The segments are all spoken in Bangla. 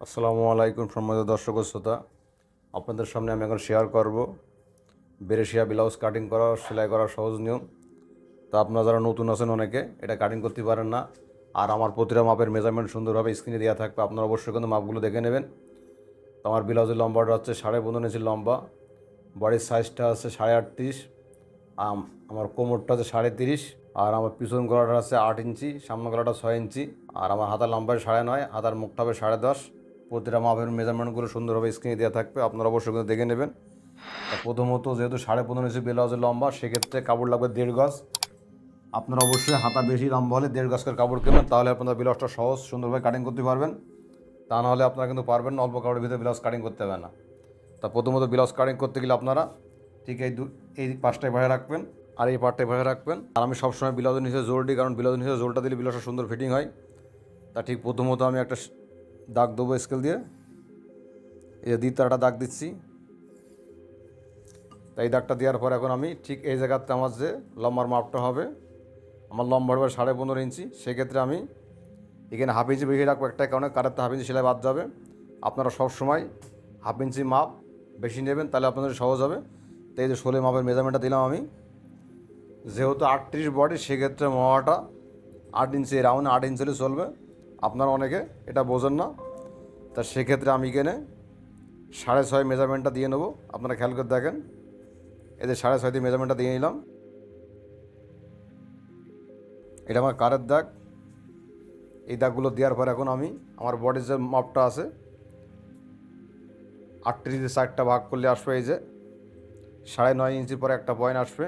আসসালামু আলাইকুম সম্মানিত দর্শক শ্রোতা। আপনাদের সামনে আমি এখন শেয়ার করব। বেরেশিয়া ব্লাউজ কাটিং করা, সেলাই করা সহজ নিয়ম। তো আপনারা যারা নতুন আছেন অনেকে, এটা কাটিং করতে পারেন না। আর আমার প্রতিটা মাপের মেজারমেন্ট সুন্দরভাবে স্ক্রিনে দেওয়া থাকবে। আপনারা অবশ্যই কিন্তু মাপগুলো দেখে নেবেন। তো আমার ব্লাউজের লম্বাটা হচ্ছে সাড়ে পনেরো ইঞ্চি লম্বা। বডির সাইজটা আছে সাড়ে আটত্রিশ। আম- আমার কোমরটা আছে সাড়ে তিরিশ। আর আমার পিছন গলাটা আছে আট ইঞ্চি সামনে গলাটা ছয় ইঞ্চি। আর আমার হাতার লম্বা সাড়ে নয়, হাতার মুখটা হবে সাড়ে দশ। প্রতিটা মাপের মেজারমেন্টগুলো সুন্দরভাবে স্ক্রিনে দেওয়া থাকবে, আপনারা অবশ্যই কিন্তু দেখে নেবেন। প্রথমত যেহেতু সাড়ে পনেরো ইঞ্চি ব্লাউজের লম্বা, সেক্ষেত্রে কাপড় লাগবে দেড় গজ। আপনারা অবশ্যই হাতা বেশি লম্বা হলে দেড় গজ কাপড় কেনেন, তাহলে আপনারা ব্লাউজটা সহজ সুন্দরভাবে কাটিং করতে পারবেন। তা নাহলে আপনারা কিন্তু পারবেন না, অল্প কাপড়ের ভিতরে ব্লাউজ কাটিং করতে হবে না। তা প্রথমত ব্লাউজ কাটিং করতে গেলে আপনারা ঠিক এই দু, এই পাঁচটায় ভয়ে রাখবেন, আর এই পার্টটায় ভয়ে রাখবেন। আর আমি সবসময় ব্লাউজের নিচে জোর দিই, কারণ ব্লাউজের নিচে জোরটা দিলে ব্লাউজটা সুন্দর ফিটিং হয়। তা ঠিক প্রথমত আমি একটা দাগ দেবো স্কেল দিয়ে। এই যে দ্বিতীয় একটা দাগ দিচ্ছি। তাই এই দাগটা দেওয়ার পর এখন আমি ঠিক এই জায়গাতে আমার যে লম্বার মাপটা হবে, আমার লম্বা হবে সাড়ে পনেরো ইঞ্চি। সেক্ষেত্রে আমি এখানে হাফ ইঞ্চি বেশি রাখব একটা কারণে কারেরতে হাফ ইঞ্চি সেলাই বাদ যাবে। আপনারা সব সময় হাফ ইঞ্চি মাপ বেশি নেবেন, তাহলে আপনাদের সহজ হবে। তাই যে ষোলো মাপের মেজারমেন্টটা দিলাম আমি। যেহেতু আটত্রিশ বডি সেক্ষেত্রে মহাটা আট ইঞ্চি রাউন্ড আট ইঞ্চি চলবে। আপনারা অনেকে এটা বোঝেন না। তা সেক্ষেত্রে আমি কেনে সাড়ে ছয় মেজারমেন্টটা দিয়ে নেব। আপনারা খেয়াল করে দেখেন। এদের সাড়ে ছয় দিয়ে মেজারমেন্টটা দিয়ে নিলাম। এটা আমার কারের দাগ। এই দাগগুলো দেওয়ার পর এখন আমি আমার বডির যে মাপটা আছে, আটত্রিশ ষাটটা ভাগ করলে আসবে এই যে, সাড়ে নয় ইঞ্চি পরে একটা পয়েন্ট আসবে।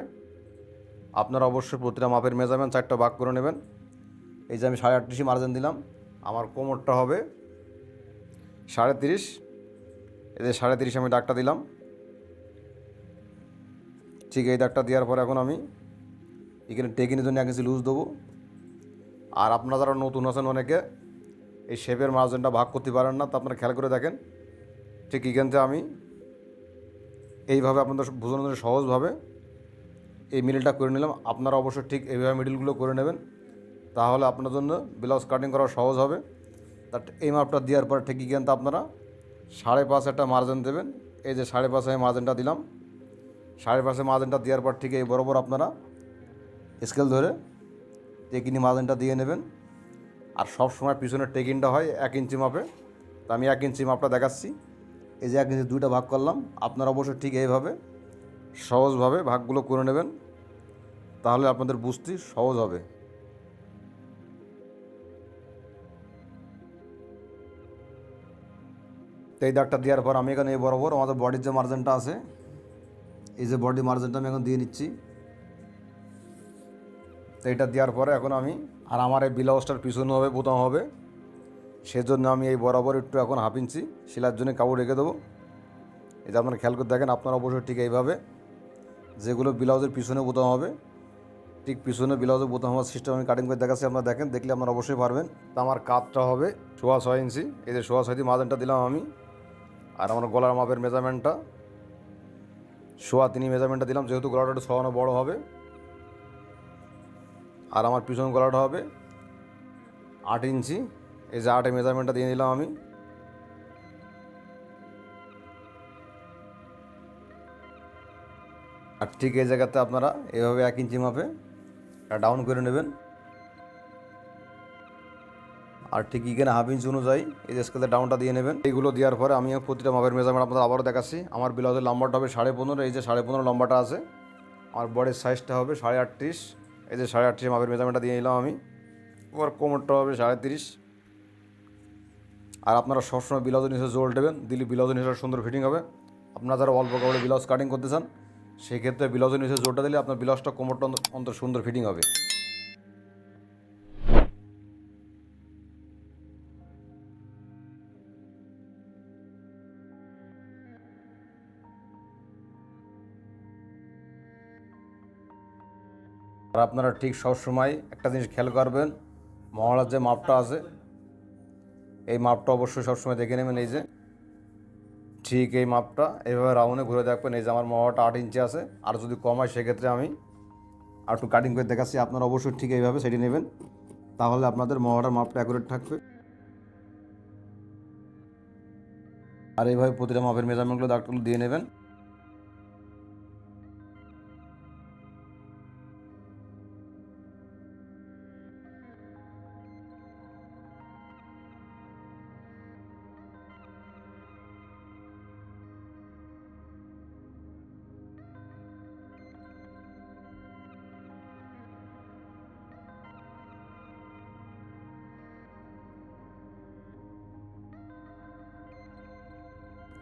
আপনারা অবশ্যই প্রতিটা মাপের মেজারমেন্ট চারটা ভাগ করে নেবেন। এই যে আমি সাড়ে আটত্রিশে মার্জিন দিলাম। আমার কোমরটা হবে সাড়ে তিরিশ। যে সাড়ে তিরিশ আমি ডাকটা দিলাম। ঠিক এই দাগটা দেওয়ার পর এখন আমি এখানে টেকিনের জন্য এক ইঞ্চি লুজ দেবো। আর আপনারা যারা নতুন আছেন অনেকে, এই শেপের মার্জিনটা ভাগ করতে পারেন না, তো আপনারা খেয়াল করে দেখেন। ঠিক এখান থেকে আমি এইভাবে আপনাদের বোঝানোর সহজভাবে এই মিডিলটা করে নিলাম। আপনারা অবশ্যই ঠিক এইভাবে মিডিলগুলো করে নেবেন। তাহলে আপনার জন্য ব্লাউজ কাটিং করা সহজ হবে। তার এই মাপটা দেওয়ার পর ঠিক এখান থেকে আপনারা সাড়ে পাঁচ একটা মার্জিন দেবেন। এই যে সাড়ে পাঁচে মার্জিনটা দিলাম। সাড়ে পাঁচে মার্জিনটা দেওয়ার পর ঠিক এই বরাবর আপনারা স্কেল ধরে টেকিনি মার্জিনটা দিয়ে নেবেন। আর সব সময় পিছনের টেকিনটা হয় এক ইঞ্চি মাপে। তা আমি এক ইঞ্চি মাপটা দেখাচ্ছি। এই যে এক ইঞ্চি দুইটা ভাগ করলাম। আপনারা অবশ্যই ঠিক এইভাবে সহজভাবে ভাগগুলো করে নেবেন। তাহলে আপনাদের বুঝতে সহজ হবে। তো এই দাগটা দেওয়ার পর আমি এখানে এই বরাবর আমাদের বডির যে মার্জিনটা আছে, এই যে বডি মার্জিনটা আমি এখন দিয়ে নিচ্ছি। তো এটা দেওয়ার পরে এখন আমি, আর আমার এই ব্লাউজটার পিছনে হবে, বোতাম হবে। সেজন্য আমি এই বরাবর একটু এখন হাফ ইঞ্চি সেলার জন্য কাপড় রেখে দেবো। এটা আপনারা খেয়াল করে দেখেন, আপনারা অবশ্যই ঠিক এইভাবে যেগুলো ব্লাউজের পিছনে বোতাম হবে, ঠিক পিছনে ব্লাউজের বোতাম হওয়ার সিস্টেম আমি কাটিং করে দেখাচ্ছি, আপনারা দেখেন, দেখলে আপনারা অবশ্যই পারবেন। তো আমার কাতটা হবে সোয়া ছয় ইঞ্চি এই যে সোয়া ছয় দিয়ে মাদানটা দিলাম আমি। আর আমার গলার মাপের মেজারমেন্টটা সোয়া তিনি মেজারমেন্টটা দিলাম, যেহেতু গলাটা একটু সোয়ানো বড় হবে। আর আমার পিছন গলাটা হবে আট ইঞ্চি। এই যে আটের মেজারমেন্টটা দিয়ে নিলাম আমি। আর ঠিক এই জায়গাতে আপনারা এভাবে এক ইঞ্চি মাপে ডাউন করে নেবেন। আর ঠিক এখানে হাফ ইঞ্চ অনুযায়ী এই যে স্কেলের ডাউনটা দিয়ে নেবেন। এইগুলো দেওয়ার পরে আমি প্রতিটা মাপের মেজারমেন্ট আপনাদের আবারও দেখাচ্ছি। আমার ব্লাউজের লম্বাটা হবে সাড়ে পনেরো, এই যে সাড়ে পনেরো লম্বাটা আছে। আর বডির সাইজটা হবে সাড়ে আটত্রিশ, এই যে সাড়ে আটত্রিশ মাপের মেজারমেন্টটা দিয়ে নিলাম আমি। ওর কোমরটা হবে সাড়ে তিরিশ। আর আপনারা সবসময় ব্লাউজের নিচে জোল দেবেন, দিলে ব্লাউজের নিচে সুন্দর ফিটিং হবে। আপনারা যারা অল্প কাপড়ে ব্লাউজ কাটিং করতে চান সেক্ষেত্রে ব্লাউজের নিচে জোরটা দিলে আপনার ব্লাউজটা কোমরটা অন্ত- অন্তর সুন্দর ফিটিং হবে। আর আপনারা ঠিক সব সময় একটা জিনিস খেয়াল করবেন মহড়ার যে মাপটা আছে, এই মাপটা অবশ্যই সবসময় দেখে নেবেন, এই যে ঠিক এই মাপটা। এইভাবে রাউন্ডে ঘুরে দেখবেন, এই যে আমার মহড়াটা আট ইঞ্চি আছে, আর যদি কম হয় সেক্ষেত্রে আমি আর একটু কাটিং করে দেখাচ্ছি, আপনারা অবশ্যই ঠিক এইভাবে সেটি নেবেন, তাহলে আপনাদের মহড়ার মাপটা অ্যাকুরেট থাকবে। আর এইভাবে প্রতিটা মাপের মেজারমেন্টগুলো দাগগুলো দিয়ে নেবেন।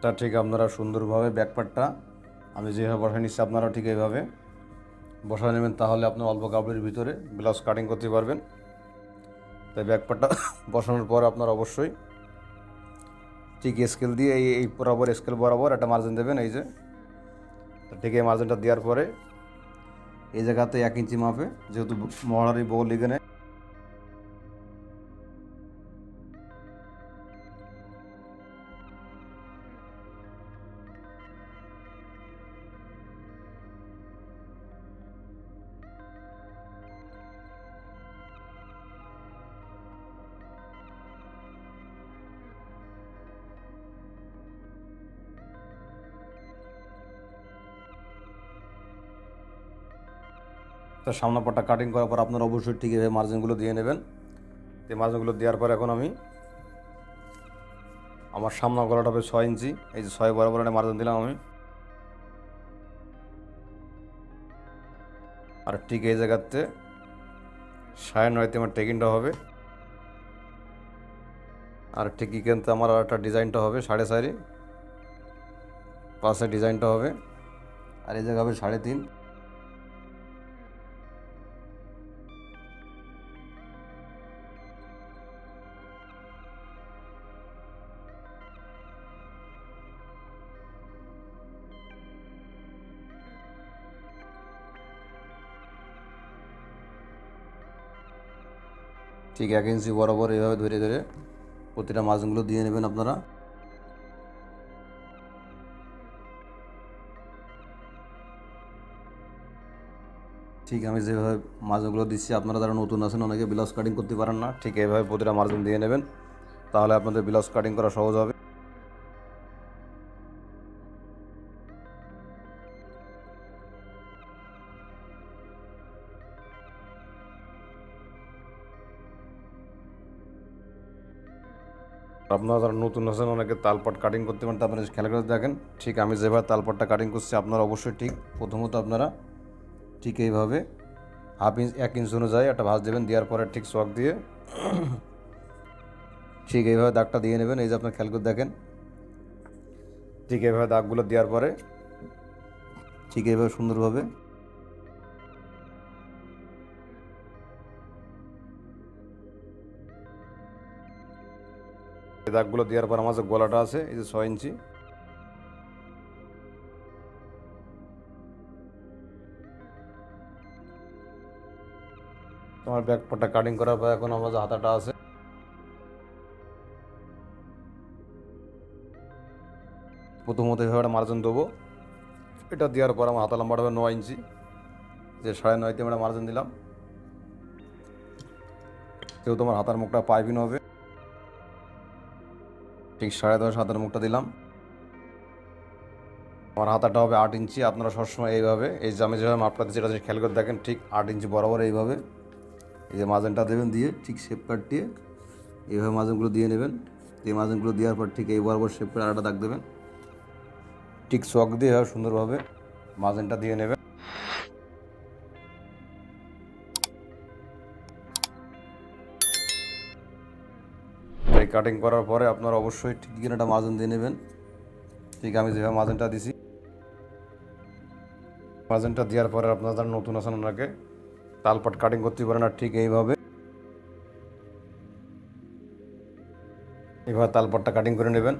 তা ঠিক আপনারা সুন্দরভাবে ব্যাকপার্টটা আমি যেভাবে বসায় নিচ্ছি আপনারা ঠিক এইভাবে বসায় নেবেন, তাহলে আপনার অল্প কাপড়ের ভিতরে ব্লাউজ কাটিং করতে পারবেন। তাই ব্যাকপার্টটা বসানোর পর আপনার অবশ্যই ঠিক স্কেল দিয়ে এই এই বরাবর স্কেল বরাবর একটা মার্জিন দেবেন, এই যে। ঠিক এই মার্জিনটা দেওয়ার পরে এই জায়গাতে এক ইঞ্চি মাপে, যেহেতু মহারারি বউ লিখে নেয় তো সামনে পাটটা কাটিং করার পর আপনার অবশ্যই ঠিক এভাবে মার্জিনগুলো দিয়ে নেবেন। এই মার্জিনগুলো দেওয়ার পর এখন আমি আমার সামনা গলাটা হবে ছয় ইঞ্চি। এই যে ছয় বরাবর একটা মার্জিন দিলাম আমি। আর ঠিক এই জায়গাতে সাড়ে নয়তে আমার টেকিংটা হবে। আর ঠিক এখানতে আমার আর একটা ডিজাইনটা হবে সাড়ে চারি। পাশে ডিজাইনটা হবে। আর এই জায়গা হবে সাড়ে তিন। ঠিক এক ইঞ্চি বরাবর এভাবে ধরে ধরে প্রতিটা মাছগুলো দিয়ে নেবেন আপনারা। ঠিক আমি যেভাবে মাছগুলো দিচ্ছি, আপনারা যারা নতুন আছেন অনেকে ব্লাউজ কাটিং করতে পারেন না। ঠিক এইভাবে প্রতিটা মার্জিন দিয়ে নেবেন, তাহলে আপনাদের ব্লাউজ কাটিং করা সহজ হবে। আপনারা যারা নতুন আছেন, অনেকে তালপাট কাটিং করতে পারেন আপনারা খেয়াল করে দেখেন। ঠিক আমি যেভাবে তালপাটটা কাটিং করছি, আপনারা অবশ্যই ঠিক, প্রথমত আপনারা ঠিক এইভাবে হাফ ইঞ্চ এক ইঞ্চ অনুযায়ী একটা ভাঁজ দেবেন, দেওয়ার পরে ঠিক চক দিয়ে ঠিক এইভাবে দাগটা দিয়ে নেবেন। এই যে আপনার খেয়াল করে দেখেন, ঠিক এইভাবে দাগগুলো দেওয়ার পরে ঠিক এইভাবে সুন্দরভাবে এই দাগগুলো দেওয়ার পর আমার গলাটা আছে, এই যে ছয় ইঞ্চি। তোমার ব্যাকপাটটা কাটিং করার পর এখন আমার হাতাটা আছে, প্রথমত এভাবে মার্জিন দেবো। এটা দেওয়ার পর আমার হাতা লম্বাটা হবে নয় ইঞ্চি। যে সাড়ে নয়তে আমরা মার্জিন দিলাম। কেউ তোমার হাতার মুখটা পাইপিন হবে। ঠিক সাড়ে দশ হাতের মুখটা দিলাম। আমার হাতাটা হবে আট ইঞ্চি, আপনারা সবসময় এইভাবে, এই যে আমি যেভাবে মাপটা দিচ্ছি, এটা খেয়াল করে দেখেন, ঠিক আট ইঞ্চি বরাবর এইভাবে। এই যে মাজানটা দেবেন দিয়ে ঠিক শেপ কাট দিয়ে এইভাবে মাজানগুলো দিয়ে নেবেন। এই মাজানগুলো দেওয়ার পর ঠিক এই বরাবর শেপ করে আরেকটা দাগ দেবেন। ঠিক চক দিয়ে সুন্দরভাবে মাজানটা দিয়ে নেবেন। কাটিং করার পরে আপনারা অবশ্যই ঠিক একটা মাজন দিয়ে নেবেন। ঠিক আমি যেভাবে মাজনটা দিছি মাজনটা দেওয়ার পরে আপনারা যারা নতুন আছেন ওনাকে তালপাট কাটিং করতে পারেন আর ঠিক এইভাবে। এইভাবে তালপাটটা কাটিং করে নেবেন।